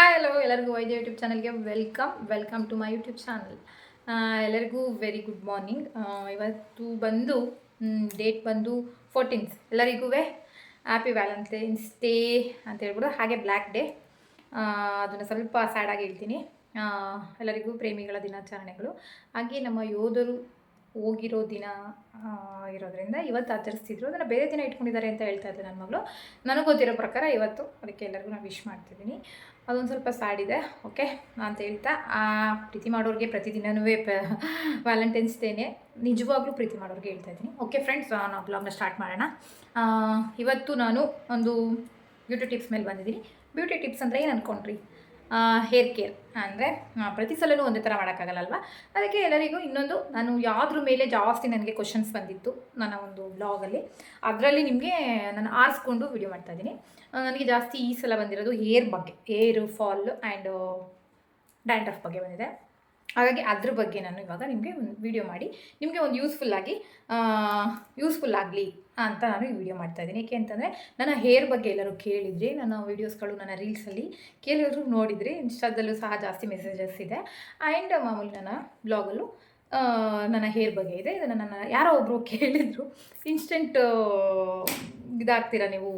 Hi hello ಎಲ್ಲರಿಗೂ ವೈದ್ಯ YouTube ಚಾನಲ್ಗೆ welcome. Welcome to my YouTube channel. ಎಲ್ಲರಿಗೂ ವೆರಿ ಗುಡ್ ಮಾರ್ನಿಂಗ್ ಇವತ್ತು ಬಂದು ಡೇಟ್ ಬಂದು ಫೋರ್ಟೀನ್ತ್ ಎಲ್ಲರಿಗೂ ಹ್ಯಾಪಿ ವ್ಯಾಲೆಂಟೈನ್ಸ್ ಡೇ ಅಂತ ಹೇಳ್ಬೋದು ಹಾಗೆ ಬ್ಲ್ಯಾಕ್ ಡೇ ಅದನ್ನು ಸ್ವಲ್ಪ ಸ್ಯಾಡಾಗಿ ಹೇಳ್ತೀನಿ. ಎಲ್ಲರಿಗೂ ಪ್ರೇಮಿಗಳ ದಿನಾಚರಣೆಗಳು. ಹಾಗೆ ನಮ್ಮ ಯೋಧರು ಹೋಗಿರೋ ದಿನ ಇರೋದ್ರಿಂದ ಇವತ್ತು ಆಚರಿಸ್ತಿದ್ರು. ಅದನ್ನು ಬೇರೆ ದಿನ ಇಟ್ಕೊಂಡಿದ್ದಾರೆ ಅಂತ ಹೇಳ್ತಾ ಇದ್ದೆ ನನ್ನ ಮಗಳು. ನನಗೆ ಗೊತ್ತಿರೋ ಪ್ರಕಾರ ಇವತ್ತು ಅದಕ್ಕೆ ಎಲ್ಲರಿಗೂ ನಾನು ವಿಶ್ ಮಾಡ್ತಿದ್ದೀನಿ. ಅದೊಂದು ಸ್ವಲ್ಪ ಸ್ಯಾಡ್ ಇದೆ, ಓಕೆ? ಅಂತ ಹೇಳ್ತಾ, ಆ, ಪ್ರೀತಿ ಮಾಡೋರಿಗೆ ಪ್ರತಿದಿನವೂ ವ್ಯಾಲೆಂಟೈನ್ಸ್ ಡೇನೆ ನಿಜವಾಗ್ಲೂ ಪ್ರೀತಿ ಮಾಡೋರಿಗೆ ಹೇಳ್ತಾ ಇದ್ದೀನಿ. ಓಕೆ ಫ್ರೆಂಡ್ಸ್ ನಾವು ಬ್ಲಾಗ್ನ ಸ್ಟಾರ್ಟ್ ಮಾಡೋಣ. ಇವತ್ತು ನಾನು ಒಂದು ಬ್ಯೂಟಿ ಟಿಪ್ಸ್ ಮೇಲೆ ಬಂದಿದ್ದೀನಿ. ಬ್ಯೂಟಿ ಟಿಪ್ಸ್ ಅಂದರೆ ಏನು ಅಂದ್ಕೊಂಡ್ರಿ ಹೇರ್ ಕೇರ್ ಅಂದರೆ ಪ್ರತಿ ಸಲನೂ ಒಂದೇ ಥರ ಮಾಡೋಕ್ಕಾಗಲ್ಲಲ್ವ? ಅದಕ್ಕೆ ಎಲ್ಲರಿಗೂ ಇನ್ನೊಂದು, ನಾನು ಯಾವುದ್ರ ಮೇಲೆ ಜಾಸ್ತಿ ನನಗೆ ಕ್ವಶನ್ಸ್ ಬಂದಿತ್ತು ನನ್ನ ಒಂದು ಬ್ಲಾಗಲ್ಲಿ ಅದರಲ್ಲಿ ನಿಮಗೆ ನಾನು ಆರಿಸ್ಕೊಂಡು ವಿಡಿಯೋ ಮಾಡ್ತಾ ಇದ್ದೀನಿ. ನನಗೆ ಜಾಸ್ತಿ ಈ ಸಲ ಬಂದಿರೋದು ಹೇರ್ ಬಗ್ಗೆ ಹೇರ್ ಫಾಲ್ ಆ್ಯಂಡ್ ಡ್ಯಾಂಡ್ರಫ್ ಬಗ್ಗೆ ಬಂದಿದೆ. ಹಾಗಾಗಿ ಅದ್ರ ಬಗ್ಗೆ ನಾನು ಇವಾಗ ನಿಮಗೆ ಒಂದು ವಿಡಿಯೋ ಮಾಡಿ, ನಿಮಗೆ ಒಂದು ಯೂಸ್ಫುಲ್ಲಾಗಿ ಯೂಸ್ಫುಲ್ ಆಗಲಿ ಅಂತ ನಾನು ಈ ವಿಡಿಯೋ ಮಾಡ್ತಾ ಇದ್ದೀನಿ. ಏಕೆ ಅಂತಂದರೆ, ನನ್ನ ಹೇರ್ ಬಗ್ಗೆ ಎಲ್ಲರೂ ಕೇಳಿದ್ರಿ, ನನ್ನ ವೀಡಿಯೋಸ್ಗಳು ನನ್ನ ರೀಲ್ಸಲ್ಲಿ ಕೇಳಿದ್ರು ನೋಡಿದ್ರಿ ಇನ್ಸ್ಟಾದಲ್ಲೂ ಸಹ ಜಾಸ್ತಿ ಮೆಸೇಜಸ್ ಇದೆ. ಆ್ಯಂಡ್ ಮಾಮೂಲಿ ನನ್ನ ಬ್ಲಾಗಲ್ಲೂ ನನ್ನ ಹೇರ್ ಬಗ್ಗೆ ಇದೆ. ಇದನ್ನು ನನ್ನ ಯಾರೋ ಒಬ್ಬರು ಕೇಳಿದರು. ಇನ್ಸ್ಟೆಂಟ್ ಇದಾಗ್ತೀರಾ ನೀವು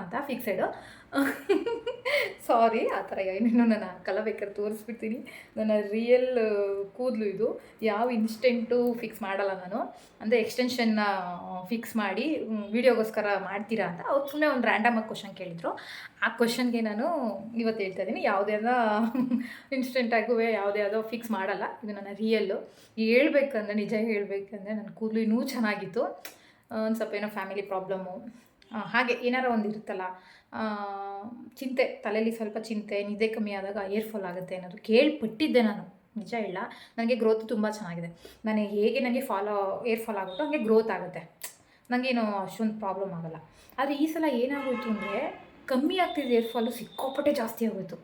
ಅಂತ ಫಿಕ್ಸೆಡು ಸಾರಿ ಆ ಥರ ಏನೇನೋ ನಾನು ಹಾಕಲ್ಲ ಬೇಕಾದ್ರೆ ತೋರಿಸ್ಬಿಡ್ತೀನಿ. ನನ್ನ ರಿಯಲ್ ಕೂದಲು ಇದು. ಯಾವ ಇನ್ಸ್ಟೆಂಟು ಫಿಕ್ಸ್ ಮಾಡಲ್ಲ ನಾನು. ಅಂದರೆ ಎಕ್ಸ್ಟೆನ್ಷನ್ನ ಫಿಕ್ಸ್ ಮಾಡಿ ವೀಡಿಯೋಗೋಸ್ಕರ ಮಾಡ್ತೀರಾ ಅಂತ. ಅವ್ರು ಸುಮ್ಮನೆ ಒಂದು ರ್ಯಾಂಡಮಾಗಿ ಕ್ವಶನ್ ಕೇಳಿದರು. ಆ ಕ್ವಶನ್ಗೆ ನಾನು ಇವತ್ತು ಹೇಳ್ತಾ ಇದ್ದೀನಿ. ಯಾವುದೇ ಆದ ಇನ್ಸ್ಟೆಂಟಾಗೂ ಯಾವುದೇ ಯಾವುದೋ ಫಿಕ್ಸ್ ಮಾಡಲ್ಲ. ಇದು ನನ್ನ ರಿಯಲ್ಲು ಹೇಳ್ಬೇಕಂದ್ರೆ, ನಿಜ ಹೇಳ್ಬೇಕಂದ್ರೆ ನನ್ನ ಕೂದಲು ಇನ್ನೂ ಚೆನ್ನಾಗಿತ್ತು. ಒಂದು ಸ್ವಲ್ಪ ಏನೋ ಫ್ಯಾಮಿಲಿ ಪ್ರಾಬ್ಲಮ್ಮು ಹಾಗೆ ಏನಾರ ಒಂದು ಇರುತ್ತಲ್ಲ. ಚಿಂತೆ, ತಲೆಯಲ್ಲಿ ಸ್ವಲ್ಪ ಚಿಂತೆ, ನಿದ್ದೆ ಕಮ್ಮಿ ಆದಾಗ ಏರ್ ಫಾಲ್ ಆಗುತ್ತೆ ಅನ್ನೋದು ಕೇಳ್ಪಟ್ಟಿದ್ದೆ ನಾನು. ನಿಜ ಇಲ್ಲ ನನಗೆ ಗ್ರೋತ್ ತುಂಬ ಚೆನ್ನಾಗಿದೆ. ನಾನು ಹೇಗೆ ನನಗೆ ಫಾಲೋ ಏರ್ ಫಾಲ್ ಆಗುತ್ತೋ ಹಾಗೆ ಗ್ರೋತ್ ಆಗುತ್ತೆ. ನನಗೇನು ಅಷ್ಟೊಂದು ಪ್ರಾಬ್ಲಮ್ ಆಗಲ್ಲ. ಆದರೆ ಈ ಸಲ ಏನಾಗೋಯ್ತು ಅಂದರೆ ಕಮ್ಮಿ ಆಗ್ತಿದೆ ಏರ್ ಫಾಲು, ಸಿಕ್ಕಾಪಟ್ಟೆ ಜಾಸ್ತಿ ಆಗೋಯ್ತು.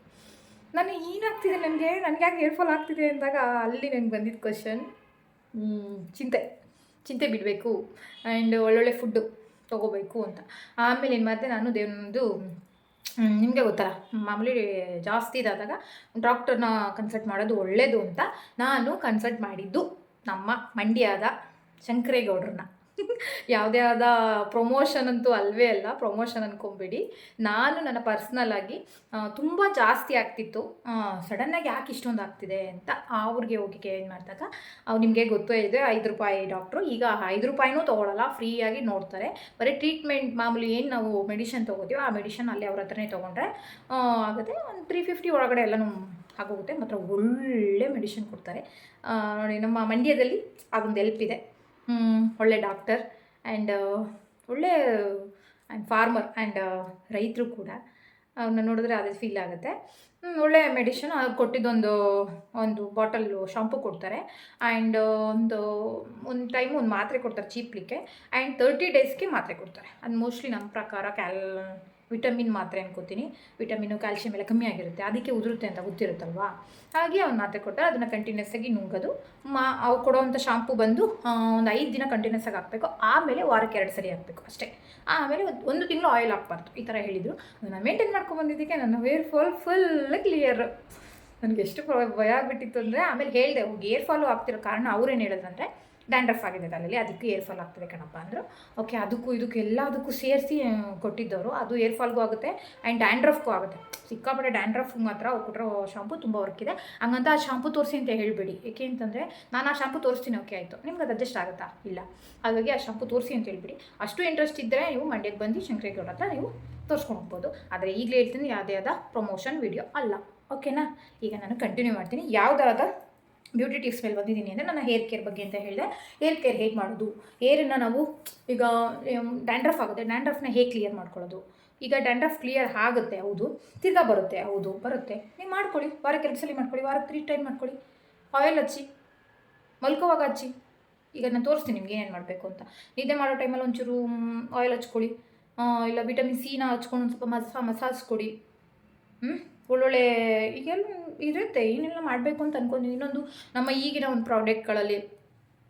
ನಾನು ಏನಾಗ್ತಿದೆ ನನಗೆ? ನನಗೆ ಯಾಕೆ ಏರ್ ಫಾಲ್ ಆಗ್ತಿದೆ ಅಂದಾಗ ಅಲ್ಲಿ ನನಗೆ ಬಂದಿದ್ದ ಕ್ವಶನ್ ಚಿಂತೆ. ಚಿಂತೆ ಬಿಡಬೇಕು. ಆ್ಯಂಡ್ ಒಳ್ಳೊಳ್ಳೆ ಫುಡ್ಡು ತೊಗೋಬೇಕು ಅಂತ. ಆಮೇಲೆ ಏನು ಮಾಡಿದೆ ನಾನು ದೇವನೊಂದು ನಿಮಗೆ ಗೊತ್ತಲ್ಲ, ಮಾಮೂಲಿ ಜಾಸ್ತಿ ಇದಾದಾಗ ಡಾಕ್ಟರ್ನ ಕನ್ಸಲ್ಟ್ ಮಾಡೋದು ಒಳ್ಳೆಯದು ಅಂತ ನಾನು ಕನ್ಸಲ್ಟ್ ಮಾಡಿದ್ದು ನಮ್ಮ ಮಂಡ್ಯದ ಶಂಕರೇಗೌಡ್ರನ್ನ. ಯಾವುದೇ ಆದ ಪ್ರಮೋಷನ್ ಅಂತೂ ಅಲ್ವೇ ಅಲ್ಲ ಪ್ರಮೋಷನ್ ಅನ್ಕೊಂಬಿಡಿ. ನಾನು ನನ್ನ ಪರ್ಸ್ನಲ್ ಆಗಿ ತುಂಬ ಜಾಸ್ತಿ ಆಗ್ತಿತ್ತು. ಸಡನ್ನಾಗಿ ಯಾಕೆ ಇಷ್ಟೊಂದು ಆಗ್ತಿದೆ ಅಂತ ಅವ್ರಿಗೆ ಹೋಗಿ ಕೇಳಿ ಮಾಡಿದಾಗ ಅವ್ರು ನಿಮಗೆ ಗೊತ್ತೇ ಇದೆ, ಐದು ರೂಪಾಯಿ ಡಾಕ್ಟ್ರು ಈಗ ಐದು ರೂಪಾಯಿನೂ ತೊಗೊಳಲ್ಲ ಫ್ರೀಯಾಗಿ ನೋಡ್ತಾರೆ. ಬರೀ ಟ್ರೀಟ್ಮೆಂಟ್ ಮಾಮೂಲಿ ಏನು ನಾವು ಮೆಡಿಷನ್ ತೊಗೋತೀವೋ, ಆ ಮೆಡಿಷನ್ ಅಲ್ಲಿ ಅವ್ರ ಹತ್ರನೇ ತೊಗೊಂಡ್ರೆ ಆಗುತ್ತೆ. ಒಂದು ತ್ರೀ ಫಿಫ್ಟಿ ಒಳಗಡೆ ಎಲ್ಲನೂ ಆಗೋಗುತ್ತೆ. ಮಾತ್ರ ಒಳ್ಳೆ ಮೆಡಿಷನ್ ಕೊಡ್ತಾರೆ. ನೋಡಿ, ನಮ್ಮ ಮಂಡ್ಯದಲ್ಲಿ ಅದೊಂದು ಹೆಲ್ಪ್ ಇದೆ. ಒಳ್ಳೆ ಡಾಕ್ಟರ್ ಆ್ಯಂಡ್ ಒಳ್ಳೆ ಆ್ಯಂಡ್ ಫಾರ್ಮರ್ ಆ್ಯಂಡ್ ರೈತರು ಕೂಡ. ಅವ್ರನ್ನ ನೋಡಿದ್ರೆ ಅದೇ ಫೀಲ್ ಆಗುತ್ತೆ. ಒಳ್ಳೆ ಮೆಡಿಷನ್ ಕೊಟ್ಟಿದ್ದೊಂದು, ಒಂದು ಬಾಟಲ್ಲು ಶಾಂಪು ಕೊಡ್ತಾರೆ. ಆ್ಯಂಡ್ ಒಂದು ಒಂದು ಟೈಮ್ ಒಂದು ಮಾತ್ರೆ ಕೊಡ್ತಾರೆ ಚೀಪ್ಲಿಕ್ಕೆ ಆ್ಯಂಡ್ ತರ್ಟಿ ಡೇಸ್ಗೆ ಮಾತ್ರೆ ಕೊಡ್ತಾರೆ. ಅದು ಮೋಸ್ಟ್ಲಿ ನಮ್ಮ ಪ್ರಕಾರ ಕ್ಯಾಲ್ ವಿಟಮಿನ್ ಮಾತ್ರೆ ಅನ್ಕೋತೀನಿ. ವಿಟಮಿನು ಕ್ಯಾಲ್ಸಿಯಂ ಎಲ್ಲ ಕಮ್ಮಿ ಆಗಿರುತ್ತೆ. ಅದಕ್ಕೆ ಉದುರುತ್ತೆ ಅಂತ ಗೊತ್ತಿರುತ್ತಲ್ವಾ? ಹಾಗೆ ಅವ್ನು ಮಾತ್ರೆ ಕೊಟ್ಟ ಅದನ್ನು ಕಂಟಿನ್ಯೂಸ್ ಆಗಿ ನುಂಗೋದು. ಮಾ ಅವು ಕೊಡೋವಂಥ ಶಾಂಪು ಬಂದು ಒಂದು ಐದು ದಿನ ಕಂಟಿನ್ಯೂಸ್ ಆಗಿ ಹಾಕಬೇಕು. ಆಮೇಲೆ ವಾರಕ್ಕೆ ಎರಡು ಸರಿ ಹಾಕಬೇಕು ಅಷ್ಟೇ. ಆಮೇಲೆ ಒಂದು ತಿಂಗಳು ಆಯಿಲ್ ಹಾಕ್ಬಾರ್ದು. ಈ ಥರ ಹೇಳಿದರು. ನಾನು ಮೇಂಟೈನ್ ಮಾಡ್ಕೊಂಬಂದಿದ್ದಕ್ಕೆ ನನ್ನ ವೇರ್ ಫಾಲ್ ಫುಲ್ ಕ್ಲಿಯರ್ ನನಗೆ ಎಷ್ಟು ಭಯ ಆಗಿಬಿಟ್ಟಿತ್ತು ಅಂದರೆ, ಆಮೇಲೆ ಹೇಳಿದೆ, ಹೋಗಿ ಏರ್ ಫಾಲು ಆಗ್ತಿರೋ ಕಾರಣ ಅವ್ರೇನು ಹೇಳಿದ್ರಂದರೆ ಡ್ಯಾಂಡ್ರಫ್ ಆಗಿದೆ ತಲೆಯಲ್ಲಿ ಅದಕ್ಕೆ ಏರ್ಫಾಲ್ ಆಗ್ತದೆ ಕಣಪ್ಪ ಅಂದರು. ಓಕೆ ಅದಕ್ಕೂ ಇದಕ್ಕೆ ಎಲ್ಲದಕ್ಕೂ ಸೇರಿಸಿ ಕೊಟ್ಟಿದ್ದವರು. ಅದು ಏರ್ ಫಾಲ್ಗೂ ಆಗುತ್ತೆ ಆ್ಯಂಡ್ ಡ್ಯಾಂಡ್ರಫ್ಗೂ ಆಗುತ್ತೆ. ಸಿಕ್ಕಾಪಟ್ಟೆ ಡ್ಯಾಂಡ್ರಫ್ ಮಾತ್ರ ಕೊಟ್ಟಿರೋ ಶಾಂಪು ತುಂಬ ವರ್ಕ್ ಇದೆ. ಹಂಗಂತ ಆ ಶಾಂಪು ತೋರಿಸಿ ಅಂತ ಹೇಳ್ಬೇಡಿ. ಏಕೆ ಅಂತಂದರೆ ನಾನು ಆ ಶಾಂಪು ತೋರಿಸ್ತೀನಿ ಓಕೆ ಆಯಿತು. ನಿಮ್ಗೆ ಅದು ಅಡ್ಜಸ್ಟ್ ಆಗುತ್ತಾ? ಇಲ್ಲ. ಹಾಗಾಗಿ ಆ ಶಾಂಪು ತೋರಿಸಿ ಅಂತ ಹೇಳ್ಬಿಡಿ. ಅಷ್ಟು ಇಂಟ್ರೆಸ್ಟ್ ಇದ್ದರೆ ನೀವು ಮಂಡ್ಯಕ್ಕೆ ಬಂದು ಶಂಕರೇಗೌಡ ಹತ್ರ ನೀವು ತೋರಿಸ್ಕೊಂಡು ಹೋಗ್ಬೋದು. ಆದರೆ ಈಗಲೇ ಹೇಳ್ತೀನಿ, ಯಾವುದೇ ಆದ ಪ್ರಮೋಷನ್ ವಿಡಿಯೋ ಅಲ್ಲ. ಓಕೆನಾ ಈಗ ನಾನು ಕಂಟಿನ್ಯೂ ಮಾಡ್ತೀನಿ. ಯಾವುದಾದ ಬ್ಯೂಟಿ ಟಿಪ್ಸ್ ಮೇಲೆ ಬಂದಿದ್ದೀನಿ ಅಂದರೆ ನನ್ನ ಹೇರ್ ಕೇರ್ ಬಗ್ಗೆ ಅಂತ ಹೇಳಿದೆ. ಹೇರ್ ಕೇರ್ ಹೇಗೆ ಮಾಡೋದು? ಹೇರನ್ನು ನಾವು ಈಗ ಡ್ಯಾಂಡ್ರಫ್ ಆಗುತ್ತೆ. ಡ್ಯಾಂಡ್ರಫ್ನ ಹೇಗೆ ಕ್ಲಿಯರ್ ಮಾಡ್ಕೊಳ್ಳೋದು? ಈಗ ಡ್ಯಾಂಡ್ರಫ್ ಕ್ಲಿಯರ್ ಆಗುತ್ತೆ, ಹೌದು. ತಿರ್ಗಾ ಬರುತ್ತೆ, ಹೌದು. ಬರುತ್ತೆ. ನೀವು ಮಾಡ್ಕೊಳ್ಳಿ. ವಾರಕ್ಕೆ ಎರಡು ಸಲ ಮಾಡ್ಕೊಳ್ಳಿ. ವಾರಕ್ಕೆ ತ್ರೀ ಟೈಮ್ ಮಾಡ್ಕೊಳ್ಳಿ. ಆಯಿಲ್ ಹಚ್ಚಿ. ಮಲ್ಕೋವಾಗ ಹಚ್ಚಿ. ಈಗ ನಾನು ತೋರಿಸ್ತೀನಿ ನಿಮ್ಗೆ ಏನೇನು ಮಾಡಬೇಕು ಅಂತ. ನಿದ್ದೆ ಮಾಡೋ ಟೈಮಲ್ಲಿ ಒಂಚೂರು ಆಯಿಲ್ ಹಚ್ಕೊಳ್ಳಿ. ಇಲ್ಲ ವಿಟಮಿನ್ ಸಿನ ಹಚ್ಕೊಂಡು ಒಂದು ಸ್ವಲ್ಪ ಮಸಾ, ಮಸಾಜ್ ಕೊಡಿ. ಹ್ಞೂ ಒಳ್ಳೊಳ್ಳೆ, ಈಗೆಲ್ಲ ಇರುತ್ತೆ, ಏನೆಲ್ಲ ಮಾಡಬೇಕು ಅಂತ ಅನ್ಕೊಂಡಿದ್ದೀನಿ ಇನ್ನೊಂದು ನಮ್ಮ ಈಗಿನ ಒಂದು ಪ್ರಾಡಕ್ಟ್ಗಳಲ್ಲಿ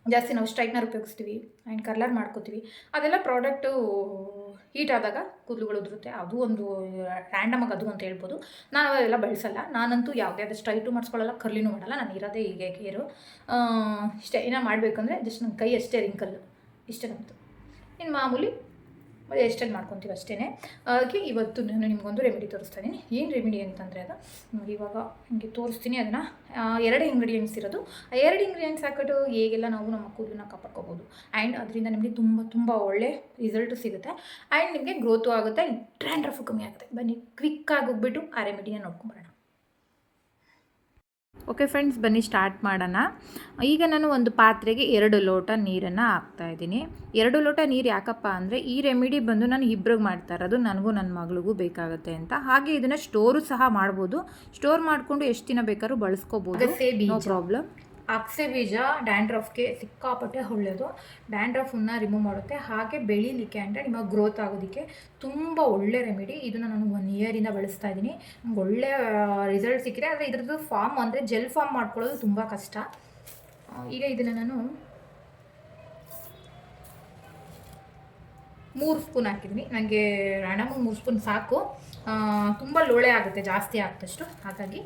ಜಾಸ್ತಿ ನಾವು ಸ್ಟ್ರೈಟ್ನರ್ ಉಪಯೋಗಿಸ್ತೀವಿ ಆ್ಯಂಡ್ ಕರ್ಲರ್ ಮಾಡ್ಕೋತೀವಿ. ಅದೆಲ್ಲ ಪ್ರಾಡಕ್ಟು ಹೀಟ್ ಆದಾಗ ಕೂದಲುಗಳು ಉದುರುತ್ತೆ. ಅದು ಒಂದು ರ್ಯಾಂಡಮ್ ಆಗಿ ಅದು ಅಂತ ಹೇಳ್ಬೋದು. ನಾನು ಅವೆಲ್ಲ ಬಳಸಲ್ಲ. ನಾನಂತೂ ಯಾವುದೇ ಅದು ಸ್ಟ್ರೈಟು ಮಾಡಿಸ್ಕೊಳ್ಳಲ್ಲ, ಕರ್ಲಿನೂ ಮಾಡಲ್ಲ. ನಾನು ಇರೋದೇ ಹೀಗೆ ಕೇರು ಇಷ್ಟೇ. ಏನೋ ಮಾಡಬೇಕಂದ್ರೆ ಜಸ್ಟ್ ನನ್ನ ಕೈ ಅಷ್ಟೇ ರಿಂಕಲ್ ಇಷ್ಟೇ ನಮ್ಮದು ಇನ್ನು ಮಾಮೂಲಿ ಮತ್ತು ಎಷ್ಟೆಲ್ಲ ಮಾಡ್ಕೊತೀವಿ ಅಷ್ಟೇ ಅದಕ್ಕೆ ಇವತ್ತು ನಾನು ನಿಮಗೊಂದು ರೆಮಿಡಿ ತೋರಿಸ್ತಾ ಇದ್ದೀನಿ. ಏನು ರೆಮಿಡಿ ಅಂತಂದರೆ ಅದು? ಇವಾಗ ನಿಮಗೆ ತೋರಿಸ್ತೀನಿ ಅದನ್ನು. ಎರಡು ಇಂಗ್ರೀಡಿಯೆಂಟ್ಸ್ ಇರೋದು. ಆ ಎರಡು ಇಂಗ್ರೀಡಿಯೆಂಟ್ಸ್ ಹಾಕಿಟ್ಟು ಹೇಗೆಲ್ಲ ನಾವು ನಮ್ಮ ಕೂದಲನ್ನ ಕಾಪಾಡ್ಕೋಬೋದು? ಆ್ಯಂಡ್ ಅದರಿಂದ ನಿಮಗೆ ತುಂಬ ತುಂಬ ಒಳ್ಳೆ ರಿಸಲ್ಟು ಸಿಗುತ್ತೆ. ಆ್ಯಂಡ್ ನಿಮಗೆ ಗ್ರೋತು ಆಗುತ್ತೆ ಟ್ರ್ಯಾಂಡ್ರಫು ಕಮ್ಮಿ ಆಗುತ್ತೆ. ಬನ್ನಿ ಕ್ವಿಕ್ಕಾಗಿ ಹೋಗ್ಬಿಟ್ಟು ಆ ರೆಮಿಡಿನ ನೋಡ್ಕೊಂಬರೋಣ. ಓಕೆ ಫ್ರೆಂಡ್ಸ್ ಬನ್ನಿ ಸ್ಟಾರ್ಟ್ ಮಾಡೋಣ. ಈಗ ನಾನು ಒಂದು ಪಾತ್ರೆಗೆ ಎರಡು ಲೋಟ ನೀರನ್ನು ಹಾಕ್ತಾ ಇದ್ದೀನಿ. ಎರಡು ಲೋಟ ನೀರು ಯಾಕಪ್ಪ ಅಂದರೆ ಈ ರೆಮಿಡಿ ಬಂದು ನಾನು ಇಬ್ರಿಗೆ ಮಾಡ್ತಾ ಇರೋದು. ನನಗೂ ನನ್ನ ಮಗಳಿಗೂ ಬೇಕಾಗುತ್ತೆ ಅಂತ. ಹಾಗೆ ಇದನ್ನು ಸ್ಟೋರು ಸಹ ಮಾಡ್ಬೋದು. ಸ್ಟೋರ್ ಮಾಡಿಕೊಂಡು ಎಷ್ಟು ದಿನ ಬೇಕಾದ್ರೂ ಬಳಸ್ಕೋಬೋದು. ನೋ ಪ್ರಾಬ್ಲಮ್ ಅಕ್ಸೆ ಬೀಜ ಡ್ಯಾಂಡ್ರಫ್ಗೆ ಸಿಕ್ಕಾಪಟ್ಟೆ ಒಳ್ಳೆಯದು. ಡ್ಯಾಂಡ್ರಫನ್ನು ರಿಮೂವ್ ಮಾಡುತ್ತೆ. ಹಾಗೆ ಬೆಳೀಲಿಕ್ಕೆ ಅಂದರೆ ನಿಮ್ಮ ಗ್ರೋತ್ ಆಗೋದಕ್ಕೆ ತುಂಬ ಒಳ್ಳೆ ರೆಮಿಡಿ ಇದನ್ನು ನಾನು ಒನ್ ಇಯರಿಂದ ಬಳಸ್ತಾ ಇದ್ದೀನಿ. ನಮ್ಗೆ ಒಳ್ಳೆ ರಿಸಲ್ಟ್ ಸಿಕ್ಕಿದೆ. ಆದರೆ ಇದ್ರದ್ದು ಫಾರ್ಮ್ ಅಂದರೆ ಜೆಲ್ ಫಾರ್ಮ್ ಮಾಡ್ಕೊಳ್ಳೋದು ತುಂಬ ಕಷ್ಟ. ಈಗ ಇದನ್ನು ನಾನು ಮೂರು ಸ್ಪೂನ್ ಹಾಕಿದ್ದೀನಿ. ನನಗೆ ರ್ಯಾಂಡಮ್ ಮೂರು ಸ್ಪೂನ್ ಸಾಕು. ತುಂಬ ಲೋಳೆ ಆಗುತ್ತೆ, ಜಾಸ್ತಿ ಆಗ್ತಷ್ಟು. ಹಾಗಾಗಿ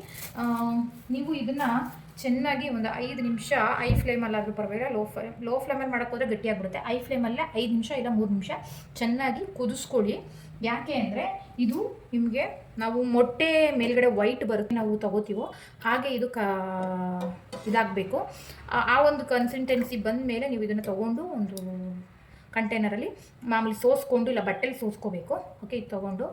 ನೀವು ಇದನ್ನು ಚೆನ್ನಾಗಿ ಒಂದು ಐದು ನಿಮಿಷ ಐ ಫ್ಲೇಮಲ್ಲಾದರೂ ಪರವಾಗಿಲ್ಲ ಲೋ ಫ್ಲೇಮ್ ಲೋ ಫ್ಲೇಮಲ್ಲಿ ಮಾಡೋಕ್ಕೋದ್ರೆ ಗಟ್ಟಿಯಾಗ್ಬಿಡುತ್ತೆ. ಐ ಫ್ಲೇಮಲ್ಲೇ ಐದು ನಿಮಿಷ ಇಲ್ಲ ಮೂರು ನಿಮಿಷ. ಚೆನ್ನಾಗಿ ಕುದಿಸ್ಕೊಳ್ಳಿ. ಯಾಕೆ ಅಂದರೆ ಇದು ನಿಮಗೆ ನಾವು ಮೊಟ್ಟೆ ಮೇಲ್ಗಡೆ ವೈಟ್ ಬರುತ್ತೆ, ನಾವು ತಗೋತೀವೋ, ಹಾಗೆ ಇದು ಕ, ಇದಾಗಬೇಕು. ಆ ಒಂದು ಕನ್ಸಿಸ್ಟೆನ್ಸಿ ಬಂದ ಮೇಲೆ ನೀವು ಇದನ್ನು ತೊಗೊಂಡು ಒಂದು ಕಂಟೈನರಲ್ಲಿ ಮಾಮೂಲಿ ಸೋಸ್ಕೊಂಡು ಇಲ್ಲ ಬಟ್ಟೆಲಿ ಸೋಸ್ಕೋಬೇಕು. ಓಕೆ ಇದು ತೊಗೊಂಡು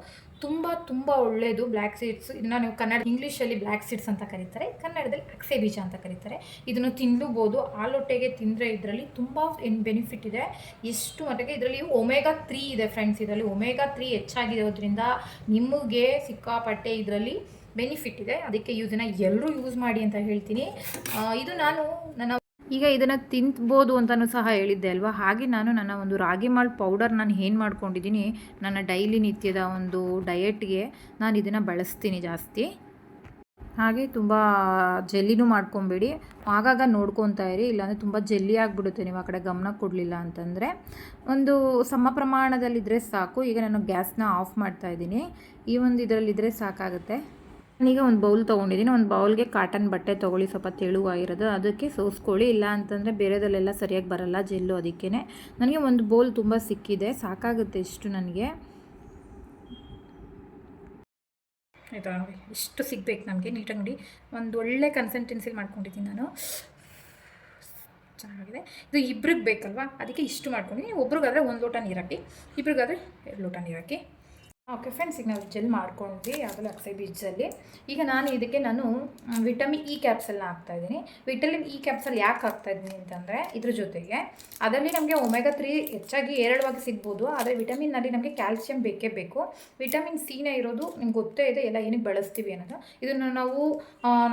ತುಂಬ ತುಂಬ ಒಳ್ಳೆಯದು ಬ್ಲ್ಯಾಕ್ ಸೀಡ್ಸ್ ಇದನ್ನ ನೀವು ಕನ್ನಡ ಇಂಗ್ಲೀಷಲ್ಲಿ ಬ್ಲ್ಯಾಕ್ ಸೀಡ್ಸ್ ಅಂತ ಕರೀತಾರೆ. ಕನ್ನಡದಲ್ಲಿ ಅಕ್ಸೆ ಬೀಜ ಅಂತ ಕರೀತಾರೆ. ಇದನ್ನು ತಿನ್ನಲೂಬೋದು ಆಲೊಟ್ಟೆಗೆ ತಿಂದರೆ ಇದರಲ್ಲಿ ತುಂಬ ಏನು ಬೆನಿಫಿಟ್ ಇದೆ? ಎಷ್ಟು ಮಟ್ಟಿಗೆ ಇದರಲ್ಲಿ ಒಮೆಗಾ ತ್ರೀ ಇದೆ ಫ್ರೆಂಡ್ಸ್ ಇದರಲ್ಲಿ ಒಮೆಗಾ ತ್ರೀ ಹೆಚ್ಚಾಗಿರೋದ್ರಿಂದ ನಿಮಗೆ ಸಿಕ್ಕಾಪಟ್ಟೆ ಇದರಲ್ಲಿ ಬೆನಿಫಿಟ್ ಇದೆ. ಅದಕ್ಕೆ ಇದನ್ನು ಎಲ್ಲರೂ ಯೂಸ್ ಮಾಡಿ ಅಂತ ಹೇಳ್ತೀನಿ. ಇದು ನಾನು ನನ್ನ ಈಗ ಇದನ್ನು ತಿನ್ಬೋದು ಅಂತಲೂ ಸಹ ಹೇಳಿದ್ದೆ ಅಲ್ವಾ? ಹಾಗೆ ನಾನು ನನ್ನ ಒಂದು ರಾಗಿ ಮಾಲ್ಟ್ ಪೌಡರ್ ನಾನು ಏನು ಮಾಡ್ಕೊಂಡಿದ್ದೀನಿ, ನನ್ನ ಡೈಲಿ ನಿತ್ಯದ ಒಂದು ಡಯೆಟ್ಗೆ ನಾನು ಇದನ್ನು ಬಳಸ್ತೀನಿ ಜಾಸ್ತಿ. ಹಾಗೆ ತುಂಬ ಜೆಲ್ಲಿನೂ ಮಾಡ್ಕೊಬೇಡಿ. ಆಗಾಗ ನೋಡ್ಕೊತಾ ಇರಿ, ಇಲ್ಲಾಂದರೆ ತುಂಬ ಜೆಲ್ಲಿ ಆಗಿಬಿಡುತ್ತೆ, ನೀವು ಆ ಕಡೆ ಗಮನ ಕೊಡಲಿಲ್ಲ ಅಂತಂದರೆ. ಒಂದು ಸಮ ಪ್ರಮಾಣದಲ್ಲಿದ್ದರೆ ಸಾಕು. ಈಗ ನಾನು ಗ್ಯಾಸ್ನ ಆಫ್ ಮಾಡ್ತಾ ಇದ್ದೀನಿ. ಈ ಒಂದು ಇದರಲ್ಲಿದ್ದರೆ ಸಾಕಾಗುತ್ತೆ. ನಾನೀಗ ಒಂದು ಬೌಲ್ ತೊಗೊಂಡಿದ್ದೀನಿ ಒಂದು ಬೌಲ್ಗೆ ಕಾಟನ್ ಬಟ್ಟೆ ತೊಗೊಳ್ಳಿ. ಸ್ವಲ್ಪ ತೆಳುವಾಗಿರೋದು. ಅದಕ್ಕೆ ಸೋಸ್ಕೊಳ್ಳಿ. ಇಲ್ಲ ಅಂತಂದರೆ ಬೇರೆದಲ್ಲೆಲ್ಲ ಸರಿಯಾಗಿ ಬರಲ್ಲ ಜೆಲ್ಲು ಅದಕ್ಕೇ ನನಗೆ ಒಂದು ಬೌಲ್ ತುಂಬ ಸಿಕ್ಕಿದೆ. ಸಾಕಾಗುತ್ತೆ ಇಷ್ಟು ನನಗೆ. ಆಯಿತಾ? ಇಷ್ಟು ಸಿಗ್ಬೇಕು ನಮಗೆ ನೀಟಾಗಿ ಒಂದು ಒಳ್ಳೆ ಕನ್ಸಲ್ಟೆನ್ಸಿಲಿ ಮಾಡ್ಕೊಂಡಿದ್ದೀನಿ ನಾನು. ಚೆನ್ನಾಗಿದೆ. ಇದು ಇಬ್ರಿಗೆ ಬೇಕಲ್ವಾ? ಅದಕ್ಕೆ ಇಷ್ಟು ಮಾಡ್ಕೊಂಡಿದ್ದೀನಿ. ಒಬ್ರಿಗಾದರೆ ಒಂದು ಲೋಟ ನೀರು ಹಾಕಿ, ಇಬ್ರಿಗಾದ್ರೆ ಎರಡು ಲೋಟ ನೀರು ಓಕೆ ಫ್ರೆಂಡ್ಸ್ ಈಗ ನಾವು ಜೆಲ್ ಮಾಡ್ಕೊಂಡ್ವಿ ಆಗಲೇ ಅಕ್ಸೆ ಬೀಜಲ್ಲಿ ಈಗ ನಾನು ಇದಕ್ಕೆ ನಾನು ವಿಟಮಿನ್ ಇ ಕ್ಯಾಪ್ಸಲ್ನ ಹಾಕ್ತಾಯಿದ್ದೀನಿ ವಿಟಮಿನ್ ಇ ಕ್ಯಾಪ್ಸಲ್ ಯಾಕೆ ಹಾಕ್ತಾಯಿದ್ದೀನಿ ಅಂತಂದರೆ ಇದ್ರ ಜೊತೆಗೆ ಅದರಲ್ಲಿ ನಮಗೆ ಒಮೆಗಾ ತ್ರೀ ಹೆಚ್ಚಾಗಿ ಏರಳವಾಗಿ ಸಿಗ್ಬೋದು, ಆದರೆ ವಿಟಮಿನ್ನಲ್ಲಿ ನಮಗೆ ಕ್ಯಾಲ್ಸಿಯಂ ಬೇಕೇ ಬೇಕು. ವಿಟಮಿನ್ ಸಿನ ಇರೋದು ನಿಮ್ಗೆ ಗೊತ್ತೇ ಇದೆ, ಎಲ್ಲ ಏನಕ್ಕೆ ಬಳಸ್ತೀವಿ ಅನ್ನೋದು. ಇದನ್ನು ನಾವು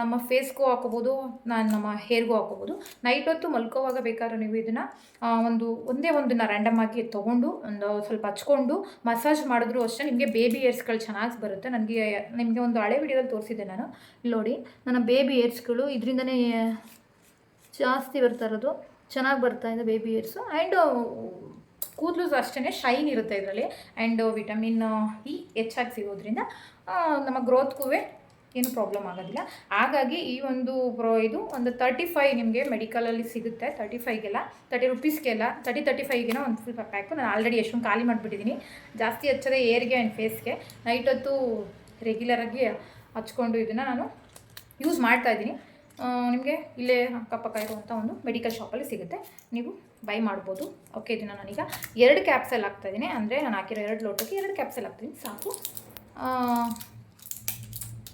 ನಮ್ಮ ಫೇಸ್ಗೂ ಹಾಕೋಬೋದು ನಾನು ನಮ್ಮ ಹೇರ್ಗೂ ಹಾಕೋಬೋದು. ನೈಟ್ ಹೊತ್ತು ಮಲ್ಕೋವಾಗ ಬೇಕಾದ್ರೆ ನೀವು ಇದನ್ನು ಒಂದು, ಒಂದೇ ಒಂದನ್ನು ರ್ಯಾಂಡಮ್ ಆಗಿ ತೊಗೊಂಡು, ಒಂದು ಸ್ವಲ್ಪ ಹಚ್ಕೊಂಡು ಮಸಾಜ್ ಮಾಡಿದ್ರು ಅಷ್ಟೇ ನಿಮಗೆ ಬೇಬಿ ಏರ್ಸ್ಗಳು ಚೆನ್ನಾಗಿ ಬರುತ್ತೆ. ನನಗೆ, ನಿಮಗೆ ಒಂದು ಹಳೆ ವಿಡಿಯೋದಲ್ಲಿ ತೋರಿಸಿದ್ದೆ ನಾನು. ನೋಡಿ, ನನ್ನ ಬೇಬಿ ಏರ್ಸ್ಗಳು ಇದರಿಂದನೇ ಜಾಸ್ತಿ ಬರ್ತಾ ಇರೋದು. ಚೆನ್ನಾಗಿ ಬರ್ತಾ ಇದೆ ಬೇಬಿ ಏರ್ಸು ಆ್ಯಂಡ್ ಕೂದಲು ಅಷ್ಟೇ ಶೈನ್ ಇರುತ್ತೆ ಇದರಲ್ಲಿ. ಆ್ಯಂಡ್ ವಿಟಮಿನ್ ಇ ಹೆಚ್ಚಾಗಿ ಸಿಗೋದ್ರಿಂದ ನಮ್ಮ ಗ್ರೋತ್ಗೂ ಏನು ಪ್ರಾಬ್ಲಮ್ ಆಗೋದಿಲ್ಲ. ಹಾಗಾಗಿ ಈ ಒಂದು ಪ್ರೊ ಇದು ಒಂದು ತರ್ಟಿ ಫೈವ್ ನಿಮಗೆ ಮೆಡಿಕಲಲ್ಲಿ ಸಿಗುತ್ತೆ. ತರ್ಟಿ ಫೈವ್ಗೆಲ್ಲ ತರ್ಟಿ ರುಪೀಸ್ಗೆಲ್ಲ ತರ್ಟಿ ತರ್ಟಿ ಫೈವ್ಗೆನ ಒಂದು ಫುಲ್ ಪ್ಯಾಕು ನಾನು ಆಲ್ರೆಡಿ ಎಷ್ಟೊಂದು ಖಾಲಿ ಮಾಡಿಬಿಟ್ಟಿದ್ದೀನಿ ಜಾಸ್ತಿ ಹಚ್ಚದೆ ಏರ್ಗೆ ಆ್ಯಂಡ್ ಫೇಸ್ಗೆ ನೈಟ್ ಹೊತ್ತು ರೆಗ್ಯುಲರಾಗಿ ಹಚ್ಕೊಂಡು ಇದನ್ನು ನಾನು ಯೂಸ್ ಮಾಡ್ತಾ ಇದ್ದೀನಿ. ನಿಮಗೆ ಇಲ್ಲೇ ಅಕ್ಕಪಕ್ಕ ಇರುವಂಥ ಒಂದು ಮೆಡಿಕಲ್ ಶಾಪಲ್ಲಿ ಸಿಗುತ್ತೆ. ನೀವು ಬೈ ಮಾಡ್ಬೋದು. ಓಕೆ ಇದನ್ನು ನಾನೀಗ ಎರಡು ಕ್ಯಾಪ್ಸಲ್ ಹಾಕ್ತಾಯಿದ್ದೀನಿ ಅಂದರೆ ನಾನು ಹಾಕಿರೋ ಎರಡು ಲೋಟಕ್ಕೆ ಎರಡು ಕ್ಯಾಪ್ಸಲ್ ಹಾಕ್ತೀನಿ. ಸಾಕು.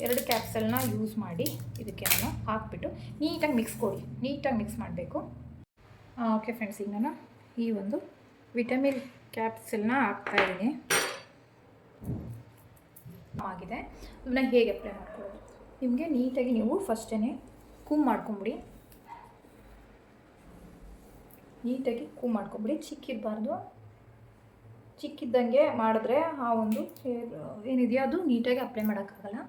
ಎರಡು ಕ್ಯಾಪ್ಸಲ್ನ ಯೂಸ್ ಮಾಡಿ ಇದಕ್ಕೆ ನಾನು ಹಾಕ್ಬಿಟ್ಟು ನೀಟಾಗಿ ಮಿಕ್ಸ್ ಕೊಡಿ. ನೀಟಾಗಿ ಮಿಕ್ಸ್ ಮಾಡಬೇಕು. ಓಕೆ ಫ್ರೆಂಡ್ಸ್ ಈಗ ನಾನು ಈ ಒಂದು ವಿಟಮಿನ್ ಕ್ಯಾಪ್ಸಲ್ನ ಹಾಕ್ತಾಯಿದ್ದೀನಿ ಆಗಿದೆ. ಅದನ್ನ ಹೇಗೆ ಅಪ್ಲೈ ಮಾಡ್ಕೊಳ್ಳೋದು ನಿಮಗೆ ನೀಟಾಗಿ ನೀವು ಫಸ್ಟೇ ಕೂಮ್ ಮಾಡ್ಕೊಂಬಿಡಿ. ನೀಟಾಗಿ ಕೂಮ್ ಮಾಡ್ಕೊಂಬಿಡಿ. ಚಿಕ್ಕಿರಬಾರ್ದು. ಚಿಕ್ಕಿದ್ದಂಗೆ ಮಾಡಿದ್ರೆ ಆ ಒಂದು ಏನಿದೆಯೋ ಅದು ನೀಟಾಗಿ ಅಪ್ಲೈ ಮಾಡೋಕ್ಕಾಗಲ್ಲ.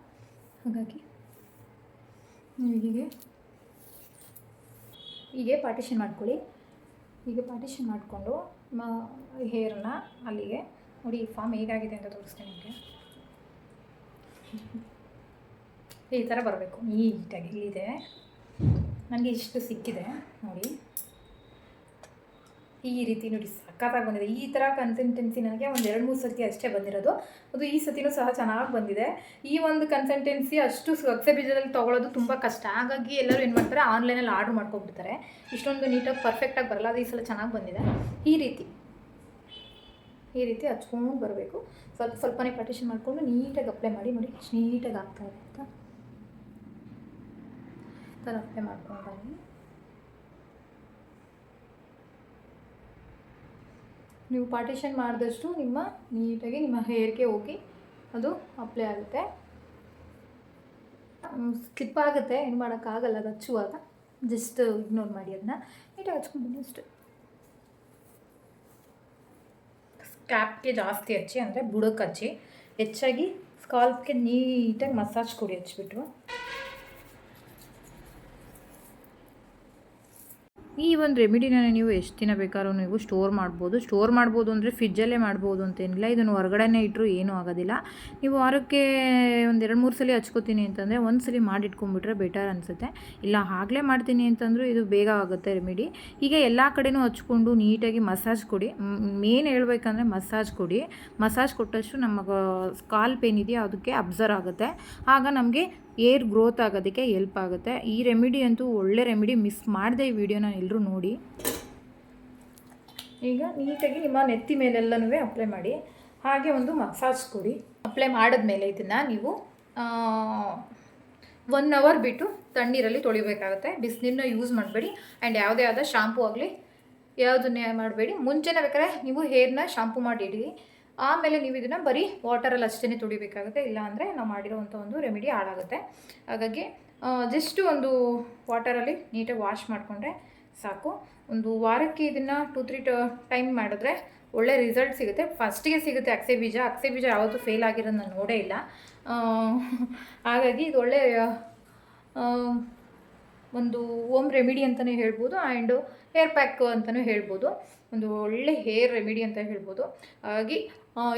ಹಾಗಾಗಿ ನೀವು ಹೀಗೆ ಹೀಗೆ ಪಾರ್ಟಿಷನ್ ಮಾಡ್ಕೊಳ್ಳಿ. ಹೀಗೆ ಪಾರ್ಟಿಷನ್ ಮಾಡಿಕೊಂಡು ಮ ಹೇರನ್ನ ಅಲ್ಲಿಗೆ ನೋಡಿ ಫಾರ್ಮ್ ಹೇಗಾಗಿದೆ ಅಂತ ತೋರಿಸ್ತೀನಿ ನಿಮಗೆ. ಈ ಥರ ಬರಬೇಕು. ನೀಟಾಗಿ ಇಲ್ಲಿದೆ. ನನಗೆ ಇಷ್ಟು ಸಿಕ್ಕಿದೆ. ನೋಡಿ. ಈ ರೀತಿ ನೋಡಿ ಸಖತ್ತಾಗಿ ಬಂದಿದೆ. ಈ ಥರ ಕನ್ಸಿಸ್ಟೆನ್ಸಿ ನನಗೆ ಒಂದು ಎರಡು, ಮೂರು ಸರ್ತಿ ಅಷ್ಟೇ ಬಂದಿರೋದು. ಅದು ಈ ಸತಿನೂ ಸಹ ಚೆನ್ನಾಗಿ ಬಂದಿದೆ. ಈ ಒಂದು ಕನ್ಸಲ್ಟೆನ್ಸಿ ಅಷ್ಟು ಅಕ್ಸೆ ಬೀಜದಲ್ಲಿ ತೊಗೊಳೋದು ತುಂಬ ಕಷ್ಟ. ಹಾಗಾಗಿ ಎಲ್ಲರೂ ಏನು ಮಾಡ್ತಾರೆ ಆನ್ಲೈನಲ್ಲಿ ಆರ್ಡ್ರ್ ಮಾಡ್ಕೊಬಿಡ್ತಾರೆ ಇಷ್ಟೊಂದು ನೀಟಾಗಿ ಪರ್ಫೆಕ್ಟಾಗಿ ಬರಲ್ಲ. ಅದು ಈ ಸಲ ಚೆನ್ನಾಗಿ ಬಂದಿದೆ. ಈ ರೀತಿ. ಈ ರೀತಿ ಹಚ್ಕೊಂಡು ಬರಬೇಕು. ಸ್ವಲ್ಪ ಸ್ವಲ್ಪನೇ ಪಾರ್ಟಿಷನ್ ಮಾಡಿಕೊಂಡು ನೀಟಾಗಿ ಅಪ್ಲೈ ಮಾಡಿ, ನೋಡಿ ನೀಟಾಗಿ ಆಗ್ತಾ ಇರುತ್ತೆ. ಅಪ್ಲೈ ಮಾಡ್ಕೊಂಡು ಬನ್ನಿ. ನೀವು ಪಾರ್ಟಿಷನ್ ಮಾಡಿದಷ್ಟು ನಿಮ್ಮ ನೀಟಾಗಿ ನಿಮ್ಮ ಹೇರ್ಗೆ ಹೋಗಿ ಅದು ಅಪ್ಲೈ ಆಗುತ್ತೆ. ಸ್ಲಿಪ್ ಆಗುತ್ತೆ, ಏನು ಮಾಡೋಕ್ಕಾಗಲ್ಲ ಅದು ಹಚ್ಚುವಾಗ. ಜಸ್ಟ್ ಇಗ್ನೋರ್ ಮಾಡಿ ಅದನ್ನ. ನೀಟಾಗಿ ಹಚ್ಕೊಂಡು ಅಷ್ಟು. ಸ್ಕ್ಯಾಪ್ಗೆ ಜಾಸ್ತಿ ಹಚ್ಚಿ, ಅಂದರೆ ಬುಡಕ್ಕೆ ಹಚ್ಚಿ, ಹೆಚ್ಚಾಗಿ ಸ್ಕಾಲ್ಪ್ಗೆ ನೀಟಾಗಿ ಮಸಾಜ್ ಕೊಡಿ ಹಚ್ಬಿಟ್ಟು ಈ ಒಂದು ರೆಮಿಡಿನ ನೀವು ಎಷ್ಟು ದಿನ ಬೇಕಾದ್ರೂ ನೀವು ಸ್ಟೋರ್ ಮಾಡ್ಬೋದು. ಸ್ಟೋರ್ ಮಾಡ್ಬೋದು ಅಂದರೆ ಫ್ರಿಜ್ಜಲ್ಲೇ ಮಾಡ್ಬೋದು ಅಂತೇನಿಲ್ಲ ಇದನ್ನು ಹೊರಗಡೆನೇ ಇಟ್ಟರು ಏನೂ ಆಗೋದಿಲ್ಲ. ನೀವು ವಾರಕ್ಕೆ ಒಂದು ಎರಡು ಮೂರು ಸಲ ಹಚ್ಕೋತೀನಿ ಅಂತಂದರೆ ಒಂದು ಸಲ ಮಾಡಿಟ್ಕೊಂಡ್ಬಿಟ್ರೆ ಬೆಟರ್ ಅನಿಸುತ್ತೆ. ಇಲ್ಲ, ಆಗಲೇ ಮಾಡ್ತೀನಿ ಅಂತಂದರೂ ಇದು ಬೇಗ ಆಗುತ್ತೆ ರೆಮಿಡಿ. ಈಗ ಎಲ್ಲ ಕಡೆನೂ ಹಚ್ಕೊಂಡು ನೀಟಾಗಿ ಮಸಾಜ್ ಕೊಡಿ. ಮೇನ್ ಹೇಳ್ಬೇಕಂದ್ರೆ ಮಸಾಜ್ ಕೊಡಿ. ಮಸಾಜ್ ಕೊಟ್ಟಷ್ಟು ನಮ್ಮ ಪೇನ್ ಇದೆಯೋ, ಅದಕ್ಕೆ ಅಬ್ಸರ್ವ್ ಆಗುತ್ತೆ. ಆಗ ನಮಗೆ ಏರ್ ಗ್ರೋತ್ ಆಗೋದಕ್ಕೆ ಹೆಲ್ಪ್ ಆಗುತ್ತೆ. ಈ ರೆಮಿಡಿ ಅಂತೂ ಒಳ್ಳೆ ರೆಮಿಡಿ ಮಿಸ್ ಮಾಡಿದೆ ಈ ವಿಡಿಯೋನ ಎಲ್ಲರೂ ನೋಡಿ. ಈಗ ನೀಟಾಗಿ ನಿಮ್ಮ ನೆತ್ತಿ ಮೇಲೆಲ್ಲನೂ ಅಪ್ಲೈ ಮಾಡಿ. ಹಾಗೆ ಒಂದು ಮಸಾಜ್ ಕೊಡಿ. ಅಪ್ಲೈ ಮಾಡಿದ್ಮೇಲೆ ಇದನ್ನು ನೀವು ಒನ್ ಅವರ್ ಬಿಟ್ಟು ತಣ್ಣೀರಲ್ಲಿ ತೊಳಿಬೇಕಾಗುತ್ತೆ. ಬಿಸಿನೀರನ್ನ ಯೂಸ್ ಮಾಡಬೇಡಿ. ಆ್ಯಂಡ್ ಯಾವುದೇ ಆದ ಶಾಂಪೂ ಆಗಲಿ, ಯಾವುದನ್ನೇ ಮಾಡಬೇಡಿ. ಮುಂಚೆನೇ ಬೇಕಾದ್ರೆ ನೀವು ಹೇರ್ನ ಶಾಂಪೂ ಮಾಡಿ ಇಡಿ. ಆಮೇಲೆ ನೀವು ಇದನ್ನು ಬರೀ ವಾಟರಲ್ಲಿ ಅಷ್ಟೇ ತುಡಿಬೇಕಾಗುತ್ತೆ ಇಲ್ಲ ಅಂದರೆ ನಾವು ಮಾಡಿರೋವಂಥ ಒಂದು ರೆಮಿಡಿ ಹಾಳಾಗುತ್ತೆ. ಹಾಗಾಗಿ ಜಸ್ಟ್ ಒಂದು ವಾಟರಲ್ಲಿ ನೀಟಾಗಿ ವಾಶ್ ಮಾಡಿಕೊಂಡ್ರೆ ಸಾಕು. ಒಂದು ವಾರಕ್ಕೆ ಇದನ್ನು ಟೂ ತ್ರೀ ಟೈಮ್ ಮಾಡಿದ್ರೆ ಒಳ್ಳೆ ರಿಸಲ್ಟ್ ಸಿಗುತ್ತೆ. ಫಸ್ಟಿಗೆ ಸಿಗುತ್ತೆ ಅಕ್ಸೆ ಬೀಜ. ಅಕ್ಸೆ ಬೀಜ ಯಾವತ್ತೂ ಫೇಲ್ ಆಗಿರೋದು ನಾನು ನೋಡೇ ಇಲ್ಲ. ಹಾಗಾಗಿ ಇದು ಒಳ್ಳೆ ಒಂದು ಓಮ್ ರೆಮಿಡಿ ಅಂತಲೇ ಹೇಳ್ಬೋದು ಆ್ಯಂಡ್ ಹೇರ್ ಪ್ಯಾಕ್ ಅಂತಲೂ ಹೇಳ್ಬೋದು. ಒಂದು ಒಳ್ಳೆ ಹೇರ್ ರೆಮಿಡಿ ಅಂತ ಹೇಳ್ಬೋದು. ಹಾಗಾಗಿ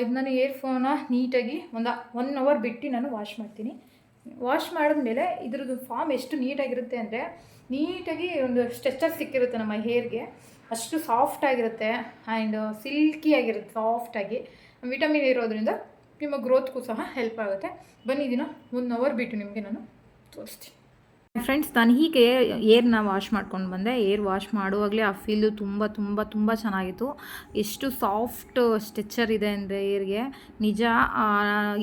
ಇದು ನಾನು ಏರ್ ಫೋನ ನೀಟಾಗಿ ಒಂದು ಒನ್ ಅವರ್ ಬಿಟ್ಟು ನಾನು ವಾಶ್ ಮಾಡ್ತೀನಿ. ವಾಶ್ ಮಾಡಿದ್ಮೇಲೆ ಇದ್ರದ್ದು ಫಾರ್ಮ್ ಎಷ್ಟು ನೀಟಾಗಿರುತ್ತೆ ಅಂದರೆ ನೀಟಾಗಿ ಒಂದು ಸ್ಟ್ರೆಚರ್ ಸಿಕ್ಕಿರುತ್ತೆ ನಮ್ಮ ಹೇರ್ಗೆ ಅಷ್ಟು ಸಾಫ್ಟ್ ಆಗಿರುತ್ತೆ ಆ್ಯಂಡ್ ಸಿಲ್ಕಿಯಾಗಿರುತ್ತೆ ಸಾಫ್ಟಾಗಿ ವಿಟಮಿನ್ ಇರೋದ್ರಿಂದ ನಿಮ್ಮ ಗ್ರೋತ್ಗೂ ಸಹ ಹೆಲ್ಪ್ ಆಗುತ್ತೆ. ಬನ್ನಿ ದಿನ ಒನ್ ಅವರ್ ಬಿಟ್ಟು ನಿಮಗೆ ನಾನು ತೋರಿಸ್ತೀನಿ. ಫ್ರೆಂಡ್ಸ್ ನಾನು ಹೀಗೆ ಏರ್ನ ವಾಶ್ ಮಾಡ್ಕೊಂಡು ಬಂದೆ. ಏರ್ ವಾಶ್ ಮಾಡುವಾಗಲೇ ಆ ಫೀಲು ತುಂಬ ತುಂಬ ತುಂಬ ಚೆನ್ನಾಗಿತ್ತು. ಎಷ್ಟು ಸಾಫ್ಟ್ ಸ್ಟ್ರೆಚ್ಚರ್ ಇದೆ ಅಂದರೆ ಏರ್ಗೆ. ನಿಜ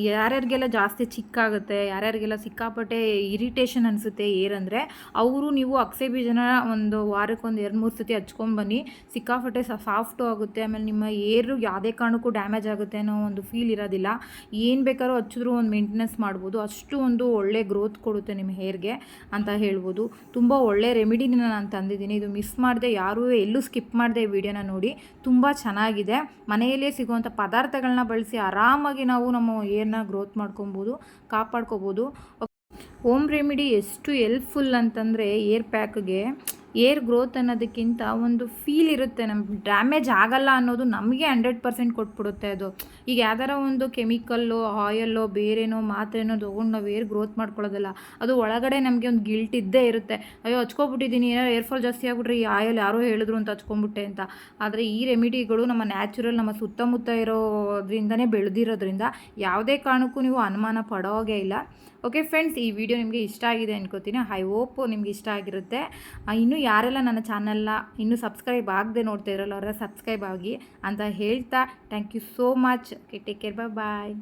ಯಾರ್ಯಾರಿಗೆಲ್ಲ ಜಾಸ್ತಿ ಚಿಕ್ಕಾಗುತ್ತೆ, ಯಾರ್ಯಾರಿಗೆಲ್ಲ ಸಿಕ್ಕಾಪಟ್ಟೆ ಇರಿಟೇಷನ್ ಅನಿಸುತ್ತೆ ಏರ್ ಅಂದರೆ, ಅವರು ನೀವು ಅಕ್ಸೆ ಬೀಜನ ಒಂದು ವಾರಕ್ಕೆ ಒಂದು ಎರಡು, ಮೂರು ಸತಿ ಹಚ್ಕೊಂಡು ಬನ್ನಿ. ಸಿಕ್ಕಾಪಟ್ಟೆ ಸಾಫ್ಟು ಆಗುತ್ತೆ. ಆಮೇಲೆ ನಿಮ್ಮ ಏರು ಯಾವುದೇ ಕಾರಣಕ್ಕೂ ಡ್ಯಾಮೇಜ್ ಆಗುತ್ತೆ ಅನ್ನೋ ಒಂದು ಫೀಲ್ ಇರೋದಿಲ್ಲ. ಏನು ಬೇಕಾದ್ರೂ ಹಚ್ಚಿದ್ರು ಒಂದು ಮೇಂಟೆನೆನ್ಸ್ ಮಾಡ್ಬೋದು. ಅಷ್ಟು ಒಂದು ಒಳ್ಳೆ ಗ್ರೋತ್ ಕೊಡುತ್ತೆ ನಿಮ್ಮ ಹೇರ್ಗೆ ಅಂತ ಹೇಳ್ಬೋದು. ತುಂಬ ಒಳ್ಳೆ ರೆಮಿಡಿನ ನಾನು ತಂದಿದ್ದೀನಿ. ಇದು ಮಿಸ್ ಮಾಡದೆ, ಯಾರೂ ಎಲ್ಲೂ ಸ್ಕಿಪ್ ಮಾಡದೆ ವಿಡಿಯೋನ ನೋಡಿ. ತುಂಬ ಚೆನ್ನಾಗಿದೆ. ಮನೆಯಲ್ಲೇ ಸಿಗುವಂಥ ಪದಾರ್ಥಗಳನ್ನ ಬಳಸಿ ಆರಾಮಾಗಿ ನಾವು ನಮ್ಮ ಏರ್ನ ಗ್ರೋತ್ ಮಾಡ್ಕೊಬೋದು, ಕಾಪಾಡ್ಕೋಬೋದು. ಓಮ್ ರೆಮಿಡಿ ಎಷ್ಟು ಎಲ್ಪ್ಫುಲ್ ಅಂತಂದರೆ ಏರ್ ಪ್ಯಾಕ್ಗೆ ಏರ್ ಗ್ರೋತ್ ಅನ್ನೋದಕ್ಕಿಂತ ಒಂದು ಫೀಲ್ ಇರುತ್ತೆ. ನಮ್ಮ ಡ್ಯಾಮೇಜ್ ಆಗಲ್ಲ ಅನ್ನೋದು ನಮಗೆ ಹಂಡ್ರೆಡ್ ಪರ್ಸೆಂಟ್ ಕೊಟ್ಬಿಡುತ್ತೆ ಅದು. ಈಗ ಯಾವ್ದಾರ ಒಂದು ಕೆಮಿಕಲ್ಲು ಆಯಲ್ಲೋ ಬೇರೆನೋ ಮಾತ್ರೆನೋ ತೊಗೊಂಡು ನಾವು ಏರ್ ಗ್ರೋತ್ ಮಾಡ್ಕೊಳ್ಳೋದಲ್ಲ, ಅದು ಒಳಗಡೆ ನಮಗೆ ಒಂದು ಗಿಲ್ಟ್ ಇದ್ದೇ ಇರುತ್ತೆ. ಅಯ್ಯೋ ಹಚ್ಕೊಬಿಟ್ಟಿದ್ದೀನಿ ಏನೋ ಏರ್ ಫಾಲ್ ಜಾಸ್ತಿ ಆಗ್ಬಿಟ್ರೆ ಈ ಆಯಲ್ ಯಾರೋ ಹೇಳಿದ್ರು ಅಂತ ಹಚ್ಕೊಂಬಿಟ್ಟೆ ಅಂತ. ಆದರೆ ಈ ರೆಮಿಡಿಗಳು ನಮ್ಮ ನ್ಯಾಚುರಲ್ ನಮ್ಮ ಸುತ್ತಮುತ್ತ ಇರೋದ್ರಿಂದನೇ ಬೆಳೆದಿರೋದ್ರಿಂದ ಯಾವುದೇ ಕಾರಣಕ್ಕೂ ನೀವು ಅನುಮಾನ ಪಡೋಗೆ ಇಲ್ಲ. ಓಕೆ ಫ್ರೆಂಡ್ಸ್ ಈ ವಿಡಿಯೋ ನಿಮಗೆ ಇಷ್ಟ ಆಗಿದೆ ಅನ್ಕೋತೀನಿ. ಐ ಹೋಪ್ ನಿಮ್ಗೆ ಇಷ್ಟ ಆಗಿರುತ್ತೆ. ಇನ್ನೂ ಯಾರೆಲ್ಲ ನನ್ನ ಚಾನಲ್ನ ಇನ್ನೂ ಸಬ್ಸ್ಕ್ರೈಬ್ ಆಗದೆ ನೋಡ್ತಾ ಇರೋಲ್ಲ ಅವರ ಸಬ್ಸ್ಕ್ರೈಬ್ ಆಗಿ ಅಂತ ಹೇಳ್ತಾ thank you so much okay take care bye